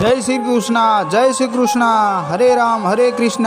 જય શ્રી કૃષ્ણ જય શ્રી કૃષ્ણ હરે રામ હરે કૃષ્ણ.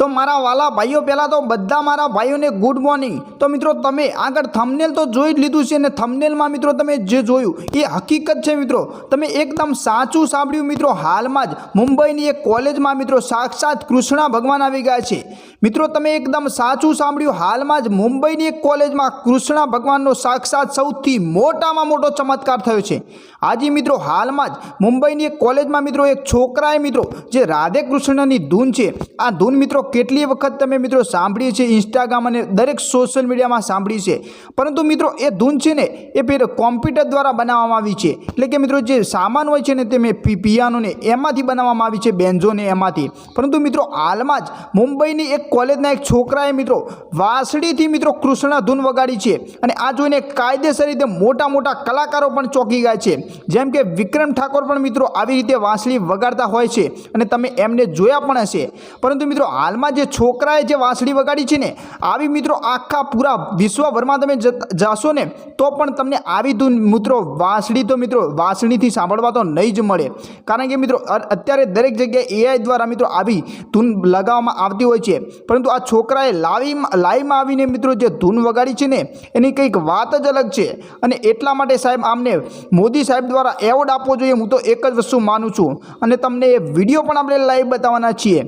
તો મારા વાલા ભાઈઓ પહેલાં તો બધા મારા ભાઈઓને ગુડ મોર્નિંગ તો મિત્રો તમે આગળ થમનેલ તો જોઈ જ લીધું છે અને થમનેલમાં મિત્રો તમે જે જોયું, એ હકીકત છે મિત્રો. તમે એકદમ સાચું સાંભળ્યું મિત્રો હાલમાં જ. મુંબઈની એક કોલેજમાં મિત્રો સાક્ષાત કૃષ્ણ ભગવાન આવી ગયા છે. મિત્રો તમે એકદમ સાચું સાંભળ્યું હાલમાં જ મુંબઈની એક કોલેજમાં કૃષ્ણ ભગવાનનો સાક્ષાત સૌથી મોટામાં મોટો ચમત્કાર થયો છે. આજે મિત્રો હાલમાં જ મુંબઈની એક કોલેજમાં મિત્રો એક છોકરાએ મિત્રો જે રાધે કૃષ્ણની ધૂન છે, આ ધૂન મિત્રો કેટલી વખત તમે મિત્રો સાંભળી છે ઇન્સ્ટાગ્રામ અને દરેક સોશિયલ મીડિયામાં સાંભળી છે. પરંતુ મિત્રો, એ ધૂન છે ને, એ પેલો કોમ્પ્યુટર દ્વારા બનાવવામાં આવી છે. એટલે કે મિત્રો, જે સામાન હોય છે ને, તે મેં પિયાનોને એમાંથી બનાવવામાં આવી છે, બેન્ઝોને એમાંથી. પરંતુ મિત્રો, હાલમાં જ મુંબઈની એક કોલેજના એક છોકરાએ મિત્રો, વાંસળીથી મિત્રો કૃષ્ણ ધૂન વગાડી છે. અને આ જોઈને કાયદેસર રીતે મોટા મોટા કલાકારો પણ ચોંકી ગયા છે. જેમ કે વિક્રમ ઠાકોર પણ મિત્રો આવી રીતે વાંસળી વગાડતા હોય છે. અને તમે એમને જોયા પણ હશે. પરંતુ મિત્રો હાલમાં જે છોકરાએ જે વાંસળી વગાડી છે ને, આવી મિત્રો આખા પૂરા વિશ્વભરમાં તમે જાશો ને, તો પણ તમને આવી ધૂન મિત્રો વાંસળી તો મિત્રો વાંસળીથી સાંભળવા તો નહીં જ મળે. કારણ કે મિત્રો અત્યારે દરેક જગ્યાએ એઆઈ દ્વારા મિત્રો આવી ધૂન લગાવવામાં આવતી હોય છે. પરંતુ આ છોકરાએ લાવી લાઈવમાં આવીને મિત્રો જે ધૂન વગાડી છે ને, એની કંઈક વાત જ અલગ છે. અને એટલા માટે સાહેબ આમને મોદી સાહેબ દ્વારા એવોર્ડ આપવો જોઈએ. હું તો એક જ વસ્તુ માનું છું. અને તમને એ વીડિયો પણ આપણે લાઈવ બતાવવાના છીએ.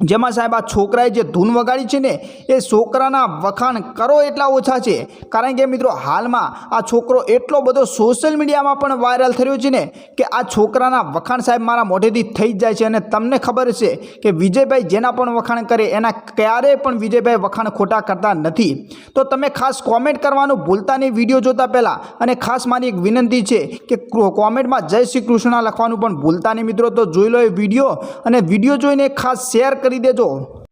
જેમાં સાહેબ આ છોકરાએ જે ધૂન વગાડી છે ને, એ છોકરાના વખાણ કરો એટલા ઓછા છે. કારણ કે મિત્રો હાલમાં આ છોકરો એટલો બધો સોશિયલ મીડિયામાં પણ વાયરલ થયો છે ને, કે આ છોકરાના વખાણ સાહેબ મારા મોઢેથી થઈ જ જાય છે. અને તમને ખબર છે કે વિજયભાઈ જેના પણ વખાણ કરે, એના ક્યારેય પણ વિજયભાઈ વખાણ ખોટા કરતા નથી. તો તમે ખાસ કોમેન્ટ કરવાનું ભૂલતા નહીં વીડિયો જોતા પહેલાં. અને ખાસ મારી એક વિનંતી છે કે કોમેન્ટમાં જય શ્રી કૃષ્ણ લખવાનું પણ ભૂલતા નહીં મિત્રો. તો જોઈ લો એ વીડિયો અને વીડિયો જોઈને ખાસ શેર કરી દેજો.